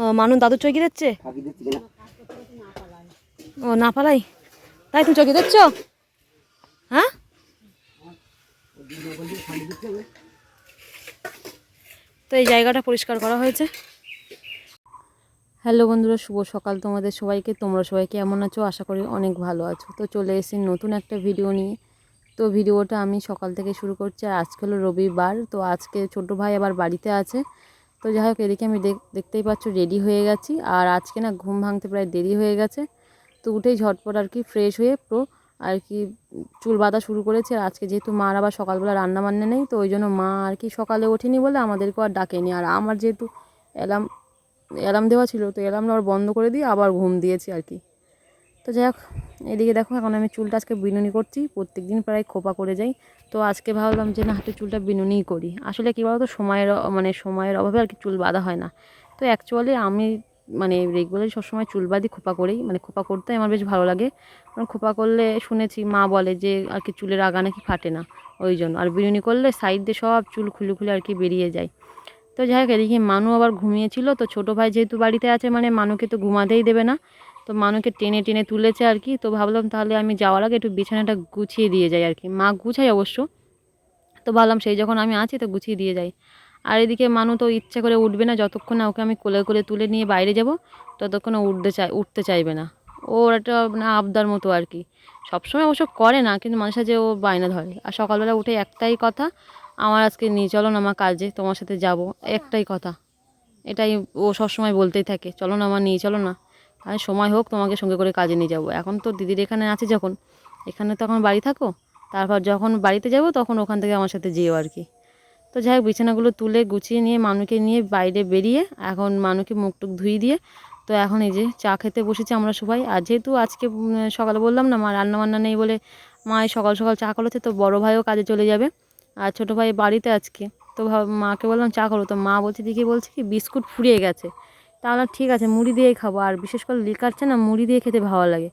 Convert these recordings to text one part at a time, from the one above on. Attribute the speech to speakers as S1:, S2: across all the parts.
S1: ও মানু দাদুর চৌকি দিচ্ছে ও, না পালাই। তাই তুমি চৌকি দিচ্ছ হ্যাঁ? তো এই জায়গাটা পরিষ্কার করা হয়েছে। হ্যালো বন্ধুরা, শুভ সকাল তোমাদের সবাইকে। তোমরা সবাই কেমন আছো? আশা করি অনেক ভালো আছো। তো চলে এসেছি নতুন একটা ভিডিও নিয়ে। তো ভিডিওটা আমি সকাল থেকে শুরু করছি আর আজকে হলো রবিবার। তো আজকে ছোট ভাই আবার বাড়িতে আছে। তো যাই হোক এদিকে আমি দেখ- দেখতেই পাচ্ছ রেডি হয়ে গেছি। আর আজকে না ঘুম ভাঙতে প্রায় দেরি হয়ে গেছে। তো উঠেই ঝটপট আর কি ফ্রেশ হয়ে পুরো আর কি চুল বাঁধা শুরু করেছে। আর আজকে যেহেতু মার আবার সকালবেলা রান্না বান্না নেই, তো ওই জন্য মা আর কি সকালে ওঠেনি বলে আমাদেরকেও আর ডাকেনি। আর আমার যেহেতু অ্যালার্ম অ্যালার্ম দেওয়া ছিল, তো অ্যালার্মটা আবার বন্ধ করে দিয়ে আবার ঘুম দিয়েছি আর কি। তো যাই হোক এদিকে দেখো, এখন আমি চুলটা আজকে বিনুনি করছি প্রত্যেক দিন প্রায় খোপা করে যাই। তো আজকে ভাবলাম যে না, হাতে চুলটা বিনুনিই করি। আসলে কী বলতো, সময়ের মানে সময়ের অভাবে আর কি চুল বাঁধা হয় না। তো অ্যাকচুয়ালি আমি মানে রেগুলারই সবসময় চুল বাঁধি খোপা করেই। মানে খোপা করতে আমার বেশ ভালো লাগে। কারণ খোপা করলে শুনেছি মা বলে যে, আর কি চুলের আগা নাকি ফাটে না, ওই জন্য। আর বিনুনি করলে সাইড দিয়ে সব চুল খুলে খুলে আর কি বেরিয়ে যায়। তো যাই হোক, এদিকে মানু আবার ঘুমিয়েছিল। তো ছোটো ভাই যেহেতু বাড়িতে আছে মানে মানুকে তো ঘুমাতেই দেবে না। তো মানুকে টেনে টেনে তুলেছে আর কি। তো ভাবলাম তাহলে আমি যাওয়ার আগে একটু বিছানাটা গুছিয়ে দিয়ে যাই আর কি। মা গুছাই অবশ্য। তো ভাবলাম সেই যখন আমি আছি তো গুছিয়ে দিয়ে যাই। আর এদিকে মানু তো ইচ্ছে করে উঠবে না, যতক্ষণ না ওকে আমি কোলে কোলে তুলে নিয়ে বাইরে যাব, ততক্ষণ উঠতে চাই উঠতে চাইবে না। ওর একটা মানে আবদার মতো আর কি। সবসময় অবশ্য করে না, কিন্তু মাঝে সাঝে ও বায়না ধরে। আর সকালবেলা উঠে একটাই কথা, আমার আজকে নিয়ে চলো না আমার কাজে, তোমার সাথে যাব। একটাই কথা। এটাই ও সবসময় বলতেই থাকে, চলো না আমার নিয়ে চলো না। আর সময় হোক, তোমাকে সঙ্গে করে কাজে নিয়ে যাব। এখন তো দিদির এখানে আছে যখন, এখানে তো এখন বাড়ি থাকো, তারপর যখন বাড়িতে যাব তখন ওখান থেকে আমার সাথে যেও আর কি। তো যাই হোক, বিছানাগুলো তুলে গুছিয়ে নিয়ে, মানুকে নিয়ে বাইরে বেরিয়ে, এখন মানুকে মুখ টুক ধুই দিয়ে, তো এখন এই যে চা খেতে বসেছি আমরা সবাই। আর যেহেতু আজকে সকালে বললাম না, মা রান্না বান্না নেই বলে মা সকাল সকাল চা করেছে, তো বড় ভাইও কাজে চলে যাবে। আর ছোটো ভাই বাড়িতে আজকে, তো মাকে বললাম, চা করো। তো মা বলছে দিকে বলছে কি, বিস্কুট ফুরিয়ে গেছে। তাহলে ঠিক আছে, মুড়ি দিয়েই খাব। আর বিশেষ করে লিকারছে না মুড়ি দিয়ে খেতে ভালো লাগে।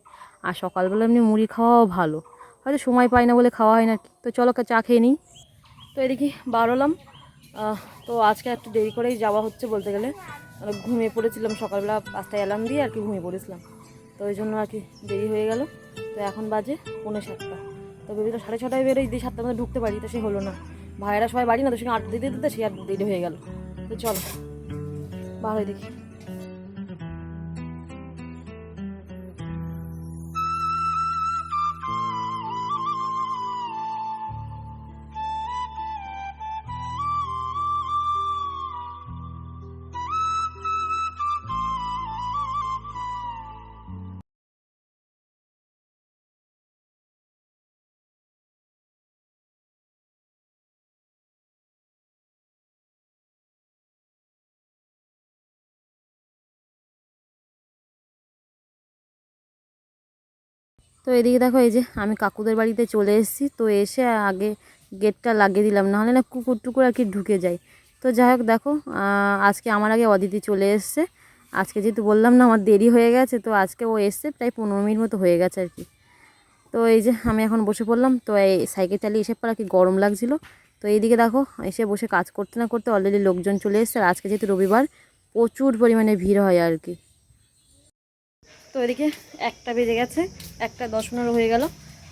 S1: আর সকালবেলা এমনি মুড়ি খাওয়াও ভালো। হয়তো সময় পাই না বলে খাওয়া হয় না। তো চলো চা খেয়ে নিই। তো এদিকে বারোলাম। তো আজকে একটু দেরি করেই যাওয়া হচ্ছে বলতে গেলে। ঘুমিয়ে পড়েছিলাম সকালবেলা, পাঁচটায় অ্যালার্ম দিয়ে আর কি ঘুমিয়ে পড়েছিলাম। তো ওই জন্য আর কি দেরি হয়ে গেল। তো এখন বাজে পৌনে সাতটা। তো বেবিটা সাড়ে ছটায় বেরোই দিয়ে সাতটার মধ্যে ঢুকতে পারি, তো সে হলো না। ভাইয়েরা সবাই বাড়ি না, তো সঙ্গে আটটা দিতে দিতে সে আর দেরি হয়ে গেল। তো চলো বার হয়ে দেখি। তো এদিকে দেখো, এই যে আমি কাকুদের বাড়িতে চলে এসেছি। তো এসে আগে গেটটা লাগিয়ে দিলাম, নাহলে না কুকুর টুকুর আর কি ঢুকে যায়। তো যাই হোক, দেখো আজকে আমার আগে অদিতি চলে এসছে। আজকে যেহেতু বললাম না, আমার দেরি হয়ে গেছে, তো আজকে ও এসছে প্রায় পনেরো মিনিট মতো হয়ে গেছে আর কি। তো এই যে আমি এখন বসে পড়লাম, তো এই সাইকেল চালিয়ে এসে পর আর কি গরম লাগছিল। তো এইদিকে দেখো, এসে বসে কাজ করতে না করতে অলরেডি লোকজন চলে এসছে। আর আজকে যেহেতু রবিবার, প্রচুর পরিমাণে ভিড় হয় আর কি। তো এদিকে একটা বেজে গেছে, একটা দশ পনেরো হয়ে গেল।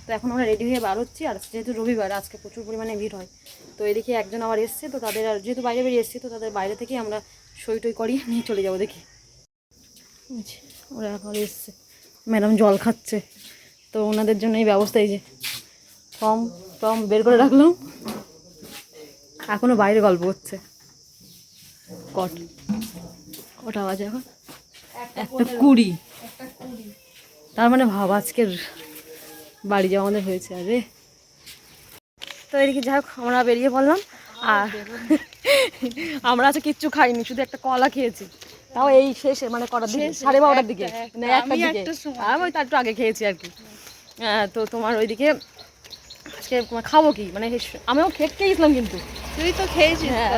S1: তো এখন আমরা রেডি হয়ে বার হচ্ছি, আর যেহেতু রবিবার, আজকে প্রচুর পরিমাণে ভিড় হয়। তো এদিকে একজন আবার এসছে, তো তাদের আর যেহেতু বাইরে বেরিয়ে এসছি, তো তাদের বাইরে থেকে আমরা সই টই করি, নিয়ে চলে যাব দেখি। ওরা এখন এসছে। ম্যাডাম জল খাচ্ছে। তো ওনাদের জন্য এই ব্যবস্থা, এই যে ফর্ম ফর্ম বের করে রাখলাম। এখনও বাইরে গল্প হচ্ছে। কট? কটা বাজে এখন? একটা কুড়ি। তার মানে ভাব আজকের বাড়ি যাওয়া আমাদের হয়েছে আরে। তো এদিকে যাই হোক আমরা বেরিয়ে পড়লাম। আর আমরা আজকে কিচ্ছু খাইনি শুধু একটা কলা খেয়েছি। তাও এই শেষে মানে কটার দিকে? সাড়ে বারোটার দিকে? না একটার দিকে? আমি ওই তার একটু আগে খেয়েছি আর কি। আহ, তো তোমার ওইদিকে আজকে তোমার খাব কি? মানে আমিও খেতে খেয়েছিলাম কিন্তু।
S2: তুই তো খেয়েছিস।
S1: হ্যাঁ,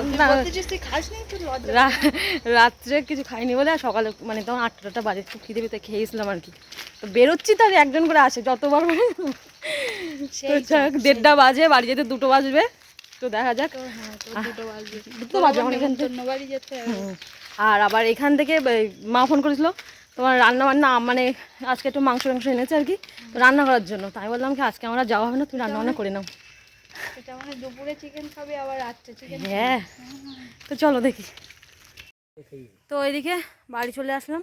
S1: রাত্রে কিছু খাইনি বলে আর সকালে মানে তখন আটটা বাজে খুব খিদে পেতে খেয়েছিলাম আর কি। তো বেরোচ্ছি তার একজন করে আসে যতবার মানে দেড়টা বাজে বাড়ি যেতে দুটো বাজবে তো দেখা যাক।
S2: হ্যাঁ দুটো
S1: বাজে আমার এখান থেকে। আর আবার এখান থেকে মা ফোন করেছিল তোমার রান্না বান্না মানে আজকে একটু মাংস মাংস এনেছে আর কি তো রান্না করার জন্য। তাই বললাম কি আজকে আমরা যাওয়া হবে না তুমি রান্না বান্না করে নাও।
S2: এটা মানে দুপুরে চিকেন খাবে আবার রাত্রে চিকেন
S1: হ্যাঁ। তো চলো দেখি। তো এদিকে বাড়ি চলে আসলাম।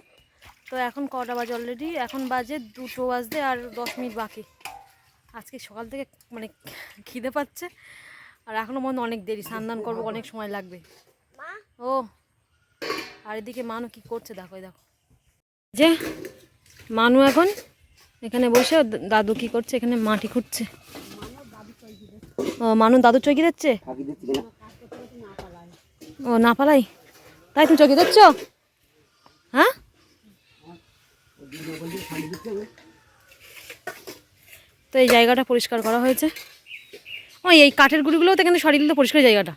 S1: তো এখন কটা বাজে অলরেডি এখন বাজে দুটো বাজতে আর দশ মিনিট বাকি। আজকে সকাল থেকে মানে খিদে পাচ্ছে। আর এখনও মনে অনেক দেরি। স্নান করব অনেক সময় লাগবে। ও। আর এদিকে মানু কি করছে? দেখো এই দেখো। যে মানু এখন। এখানে বসে দাদু কি করছে? এখানে মাটি খুঁড়ছে। ও মানু দাদু চৌকি দিচ্ছে? ও না পালাই। তাই তুমি চৌকি দিচ্ছ? হ্যাঁ? তো এই জায়গাটা পরিষ্কার করা হয়েছে। ও এই কাঠের গুঁড়িগুলোও তো কিন্তু সরিয়ে দিলে পরিষ্কার জায়গাটা।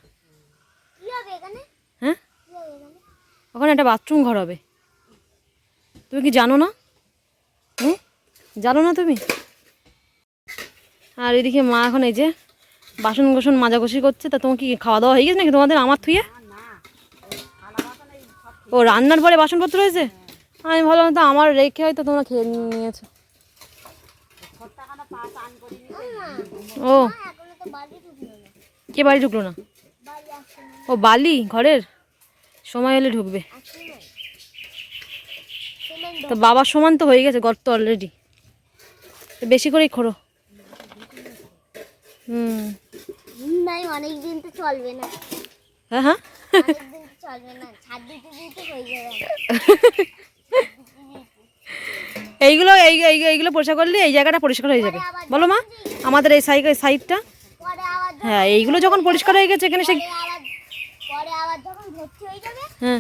S1: হ্যাঁ? ওখানে একটা বাথরুম ঘর হবে। তুমি কি জানো না? হুম? জানো না তুমি? আর এদিকে মা এখন এই যে বাসন কোসন মাজাঘষি করছে তা তোমার কি খাওয়া দাওয়া হয়ে গেছে নাকি তোমাদের আমার থুয়ে? ও রান্নার পরে বাসনপত্র হয়েছে? আমি ভাবলাম তো আমার রেখে হয়তো তোমরা খেয়ে নিয়েছো। ও। কে বাড়ি ঢুকলো না? ও বালি ঘরের? সময় হলে ঢুকবে। তো বাবার সমান তো হয়ে গেছে গর্ত অলরেডি বেশি করেই খোরো হুম।
S3: নাই অনেক দিন তো চলবে না।
S1: হ্যাঁ হ্যাঁ।
S3: অনেক দিন তো চলবে না ছাদ দিতে দিতে হয়ে যাবে।
S1: এইগুলো এই এই- এইগুলো পরিষ্কার করলে এই জায়গাটা পরিষ্কার হয়ে যাবে। বলো মা আমাদের এই সাইড সাইডটা। হ্যাঁ এইগুলো যখন পরিষ্কার হয়ে গেছে এখানে সে
S3: হয়ে
S1: হ্যাঁ।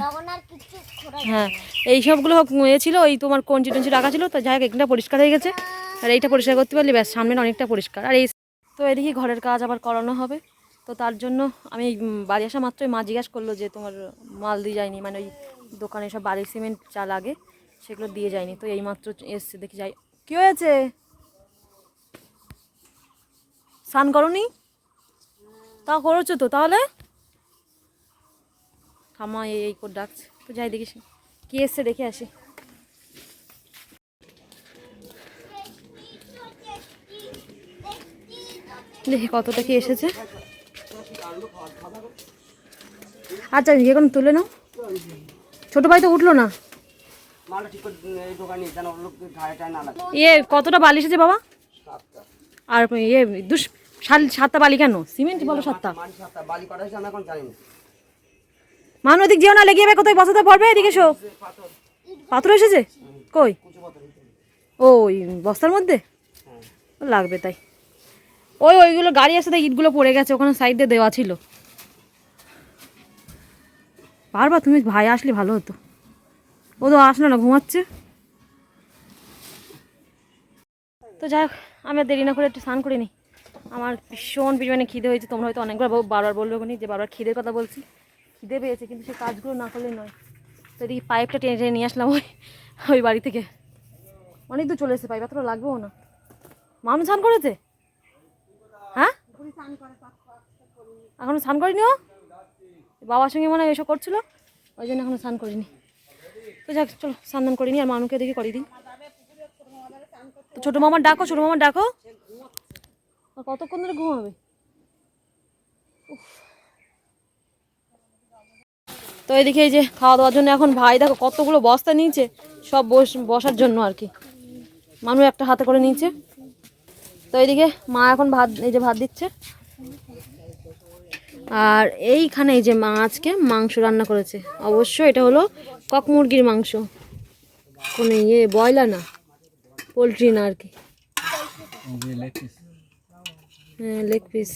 S3: আর
S1: এই সবগুলো এ ছিল ওই তোমার কঞ্চি টঞ্চি রাখা ছিল তো যাই হোক এখানটা পরিষ্কার হয়ে গেছে। আর এইটা পরিষ্কার করতে পারলে ব্যাস সামনে অনেকটা পরিষ্কার। আর এই তো এদিকে ঘরের কাজ আবার করানো হবে। তো তার জন্য আমি বাড়ি আসা মাত্রই মা জিজ্ঞাসা করল যে তোমার মাল দিয়ে যায়নি মানে ওই দোকানে সব বাড়ির সিমেন্ট চা লাগে সেগুলো দিয়ে যায়নি। তো এই মাত্র এসছে, দেখি যাই। কী হয়েছে? স্নান করনি? তা করেছ তো তাহলে? থামা, এই এই করে ডাকছে। তো যাই দেখিস কি এসছে, দেখে আসি। দেখি কতটা কি এসেছে। আচ্ছা এখন তুলে নাও। ছোট ভাই তো উঠল না। ইয়ে কতটা বালি এসেছে বাবা? আর ইয়ে দুশ সাত সাতটা বালি কেন? সিমেন্ট বলো সাতটা। মানু ওদিক যেও না লেগে যাবে কোথায় বসাতে পারবে এদিকে এসো। পাথর এসেছে? কই? ওই বস্তার মধ্যে? লাগবে তাই। ওই ওইগুলো গাড়ি আসে তাই ইটগুলো পড়ে গেছে ওখানে সাইড দিয়ে দেওয়া ছিল। পারবা তুমি? ভাই আসলে ভালো হতো। ও তো আসলো না, ঘুমাচ্ছে। তো যাই আমি দেরি না করে একটু স্নান করে নিই। আমার ভীষণ পরিমাণে খিদে হয়েছে, তোমরা হয়তো অনেকবার বারবার বলবে কোনি যে বারবার খিদের কথা বলছি। খিদে পেয়েছে, কিন্তু সেই কাজগুলো না করলে নয়। তো এদিকে পাইপটা টেনে টেনে নিয়ে আসলাম ওই ওই বাড়ি থেকে। অনেক দূর চলে এসেছে পাইপ, এতটা লাগবেও না। মানুষ স্নান করেছে? হ্যাঁ? এখনও স্নান করিনি ও? বাবার সঙ্গে মনে হয় এসব করছিল, ওই জন্য এখনও স্নান করিনি। তো যাক, চলো, স্নান করিনি, আর মানুকে দেখে করিয়ে দিই। তো ছোটো মামার ডাকো, ছোটো মামার ডাকো। কতক্ষণ ধরে ঘুমাবে। তো এদিকে এই যে খাওয়া দাওয়ার জন্য এখন ভাই, দেখো কতগুলো বস্তা নিয়েছে, সব বস, বসার জন্য আর কি। মানুষ একটা হাতে করে নিয়েছে। তো এইদিকে মা এখন ভাত, এই যে ভাত দিচ্ছে। আর এইখানে এই যে মা আজকে মাংস রান্না করেছে অবশ্য এটা হলো কক মুরগির মাংস। কোনো ইয়ে ব্রয়লার না পোলট্রি না আর কি। হ্যাঁ লেগ পিস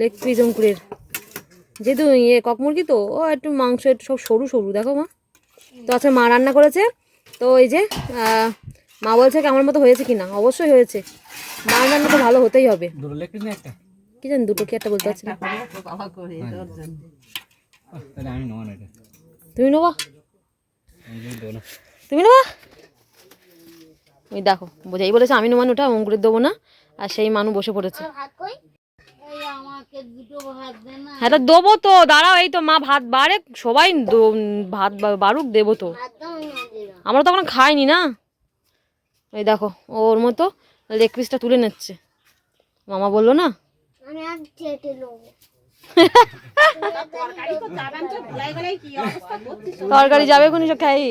S1: লেগ পিস অঙ্কুরের। যেহেতু ইয়ে কক মুরগি তো ও একটু মাংস একটু সব সরু সরু দেখো মা। তো আচ্ছা মা রান্না করেছে তো এই যে মা বলছে কেমন মতো হয়েছে কি না অবশ্যই হয়েছে। মা রান্না তো ভালো হতেই হবে। কি জানি দুটো কি একটা বলতে পারছি না।
S4: এটা।
S1: তুমি নেবা? তুমি নেবা? ওই দেখো বোঝাই বলেছে আমি নোমান ওটা অঙ্কুরের দেবো না আর সেই মানু বসে পড়েছে। হ্যাঁ তো দেবো তো দাঁড়াও এই তো মা ভাত বাড়ে সবাই দো- ভাত বাড়ুক দেবো তো। আমরা তখন খাইনি না। এই দেখো ওর মতো লেগ পিসটা তুলে নিচ্ছে। মামা বলল না?
S3: আমি আর খেটে নেব।
S1: তরকারি যাবে কোন সব খাই।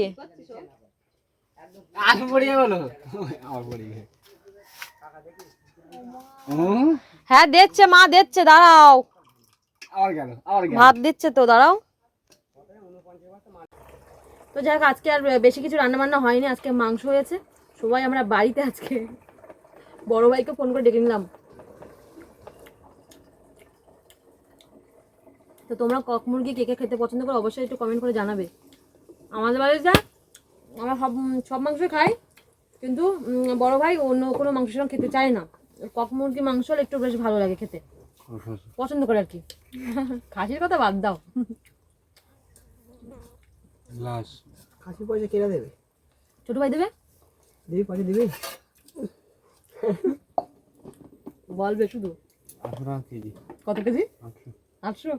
S1: হ্যাঁ দিচ্ছে মা দিচ্ছে দাঁড়াও। ভাত দিচ্ছে তো দাঁড়াও। তো যাই হোক আজকে আর বেশি কিছু রান্না বান্না হয়নি আজকে মাংস হয়েছে। সবাই আমরা বাড়িতে আজকে। বড় ভাইকে ফোন করে ডেকে নিলাম। তো তোমরা কক মুরগি কে কে খেতে পছন্দ করো অবশ্যই একটু কমেন্ট করে জানাবে। আমাদের বাড়িতে যা আমরা সব সব মাংসই খাই কিন্তু বড় ভাই অন্য কোনো মাংস সেরকম খেতে চায় না। কক মুরগি মাংস হলে একটু বেশ ভালো লাগে খেতে। পছন্দ করে আর কি। খাসির কথা বাদ দাও।
S4: লাশ।
S5: খাসি পয়সা কেটে দেবে?
S1: ছোট ভাই দেবে?
S5: দিবি পয়সা দিবি?
S1: বলবে শুধু। কত কেজি?
S4: আটশো
S1: আটশো?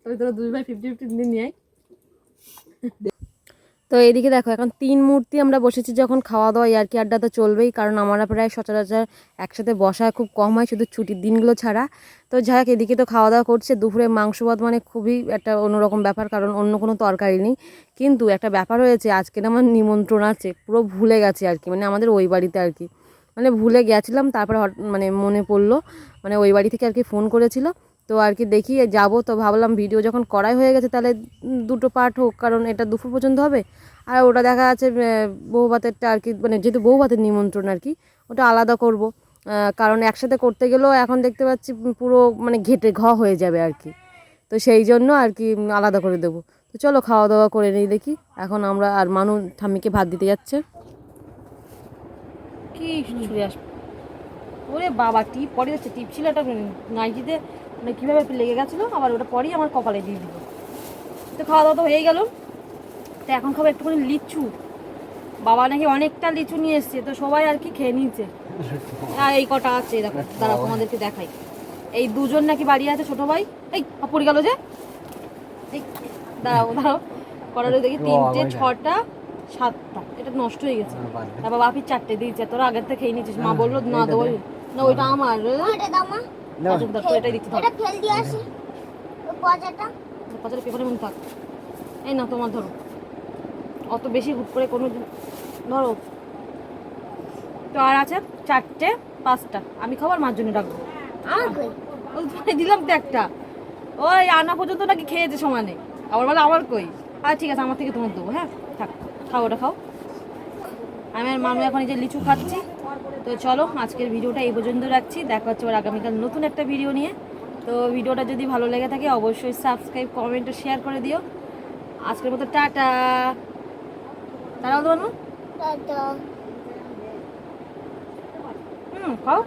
S1: তাহলে তোরা দুই ফিফটি ফিফটি নিয়ে। তো এদিকে দেখো, এখন তিন মূর্তি আমরা বসেছি যখন খাওয়া দাওয়া আর কি আড্ডা তো চলবেই, কারণ আমরা প্রায় সচরাচর একসাথে বসা খুব কম হয় শুধু ছুটির দিনগুলো ছাড়া। তো যাই হোক, এদিকে তো খাওয়া দাওয়া করছে, দুপুরে মাংস ভাত মানে খুবই একটা অন্যরকম ব্যাপার, কারণ অন্য কোনো তরকারি নেই। কিন্তু একটা ব্যাপার হয়েছে, আজকে আমার নিমন্ত্রণ আছে, পুরো ভুলে গেছে আর কি মানে আমাদের ওই বাড়িতে আর কি। মানে ভুলে গেছিলাম, তারপরে মানে মনে পড়ল মানে ওই বাড়ি থেকে আর কি ফোন করেছিল। তো আর কি দেখি যাব তো ভাবলাম ভিডিও যখন করাই হয়ে গেছে তাহলে দুটো পার্ট হোক কারণ এটা দুপুর পর্যন্ত হবে। আর ওটা দেখা যাচ্ছে আহ, বউ ভাতেরটা আর কি মানে যেহেতু বউ ভাতের নিমন্ত্রণ আর কি ওটা আলাদা করব। কারণ একসাথে করতে গেলেও এখন দেখতে পাচ্ছি পুরো মানে ঘেটে ঘ হয়ে যাবে আর কি। তো সেই জন্য আর কি আলাদা করে দেবো। তো চলো খাওয়া দাওয়া করে নিই দেখি এখন আমরা আর মানু ঠাম্মিকে ভাত দিতে যাচ্ছে। কি ওরে বাবা টিপ পরে যাচ্ছে টিপ ছিল একটা নাইটিতে মানে কীভাবে লেগে গেছিল আবার ওটা পরেই আমার কপালে দিয়ে দিল। তো খাওয়া দাওয়া তো হয়ে গেল। তো এখন খাব একটুখানি লিচু। বাবা নাকি অনেকটা লিচু নিয়ে এসছে তো সবাই আর কি খেয়ে নিয়েছে। আর এই কটা আছে দেখো দাঁড়াও তোমাদেরকে দেখাই। এই দুজন নাকি বাড়ি আছে ছোট ভাই। এই পড়ে গেল যে। দাঁড়াও দাঁড়াও। কটার দেখি তিনটে ছটা সাতটা। এটা নষ্ট হয়ে গেছে। তারপর বাপির চারটে দিয়েছে তোরা আগের থেকে খেয়ে নিয়েছিস। মা বলল না দেবো না ওইটা আমার। আচ্ছা, তো এটাই
S3: এটা ফেল দিয়ে আসি।
S1: থাক? এই না তোমার ধরো। অত বেশি হুট করে কোনো দিন- ধরো। তো আর আছে চারটে পাঁচটা। আমি খাবার মার জন্য রাখব
S3: আমার কই?
S1: ওই দিলাম তো একটা। ওই আনা পর্যন্ত নাকি খেয়েছে সমানে। আবার বলে আমার কই? আর ঠিক আছে আমার থেকে তোমার দেবো হ্যাঁ? থাক খাও ওটা খাও। আমি আর মানু এখন এই যে লিচু খাচ্ছি। তো চলো আজকের ভিডিওটা এই পর্যন্ত রাখছি। দেখা হচ্ছে আবার আগামীকাল নতুন একটা ভিডিও নিয়ে। তো ভিডিওটা যদি ভালো লেগে থাকে অবশ্যই সাবস্ক্রাইব কমেন্ট ও শেয়ার করে দিও। আজকের মতো টাটা। তারাও তো হুম খাও।